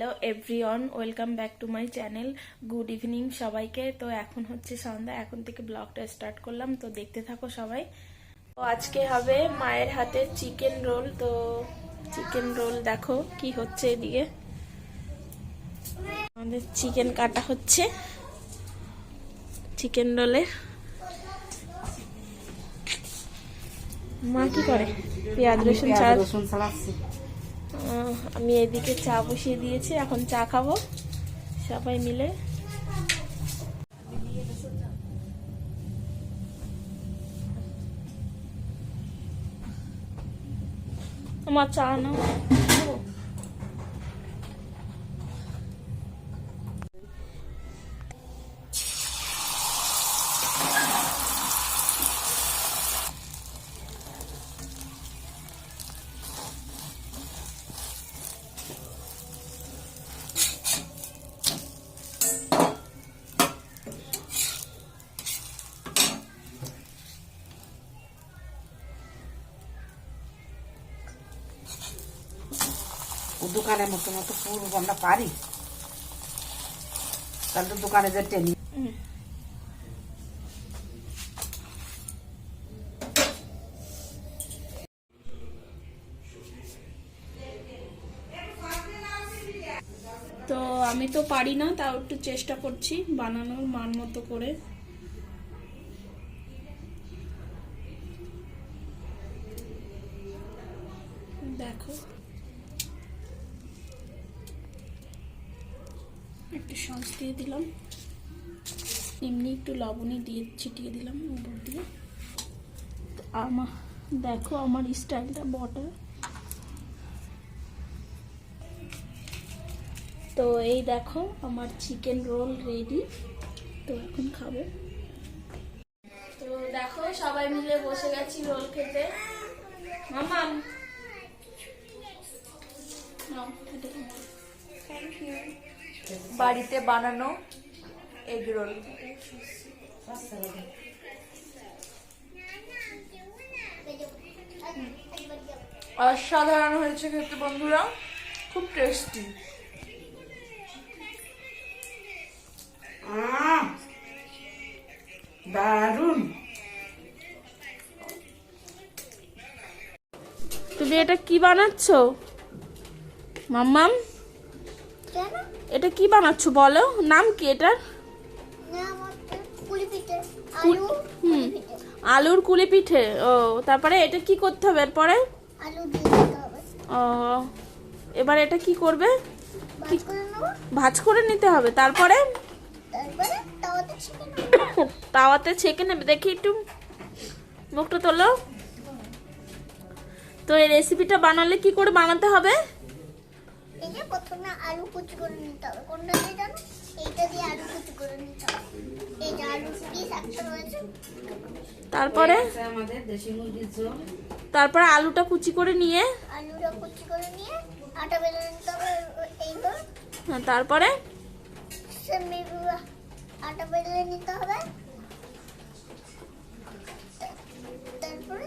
Hello everyone welcome back to my channel. Good evening সবাইকে। তো এখন হচ্ছে সন্ধ্যা এখন থেকে ব্লগটা স্টার্ট করলাম। তো দেখতে থাকো সবাই। তো আজকে হবে মায়ের হাতে চিকেন রোল। তো চিকেন রোল দেখো কি হচ্ছে এদিকে। আমাদের চিকেন কাটা হচ্ছে। চিকেন রোলে। মা কি করে? পেঁয়াজ রসুন আহ, আমি এদিকে চা বসিয়ে দিয়েছি এখন চা খাব। সবাই মিলে। আমার চা নাও। দোকানের মতো মতো পুরো আমরা পারি। তাহলে তো দোকানে যে টেনি। তো আমি তো পারি না, তাও একটু চেষ্টা করছি বানানোর মান মতো করে। দেখো। একটু সস দিয়ে দিলাম। এমনি একটু লবণই দিয়ে ছিটিয়ে দিলাম উপর দিয়ে। আমার, দেখো আমার স্টাইলটা বটার তো এই দেখো আমার চিকেন রোল রেডি। তো এখন খাব। তো দেখো সবাই মিলে বসে গেছি রোল খেতে। মামাম থ্যাংক ইউ বাড়িতে বানানো এগ রোল অসাধারণ হয়েছে খেতে বন্ধুরা খুব টেস্টি আহ, দারুণ। তুমি এটা কি বানাচ্ছ? মাম্মাম? এটা কি বানাচ্ছ বলো? নাম কি এটার? আলুর কুলি পিঠে। ও তারপরে এটা কি করতে হবে এরপরে? ও এবার এটা কি করবে? ভাজ করে নিতে হবে। তারপরে? তাওয়াতে ছেঁকে নেবে। দেখি একটু। মুখটা তোলো। তো এই রেসিপিটা বানালে কি করে বানাতে হবে? এই যে প্রথমে আলু কুচি করে নিতে হবে। কোনটা দিয়ে জানো? এইটা দিয়ে আলু কুচি করে নিতে হবে। এই যে আলু পিস একটা রয়েছে। তারপরে? আমাদের দেশি মুরগির ঝোল। তারপরে আলুটা কুচি করে নিয়ে? আলুটা কুচি করে নিয়ে আটা বেলে নিতে হবে এইভাবে হ্যাঁ, তারপরে? আটা বেলে নিতে হবে তারপরে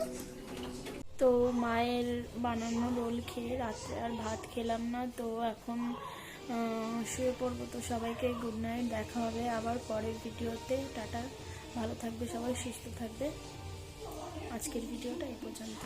তো মায়ের বানানো রোল খেয়ে রাত্রে আর ভাত খেলাম না, তো এখন শুয়ে পড়ব। তো সবাইকে গুড নাইট দেখা হবে আবার পরের ভিডিওতে। টাটা, ভালো থাকবে সবাই, সুস্থ থাকবে। আজকের ভিডিওটা এই পর্যন্ত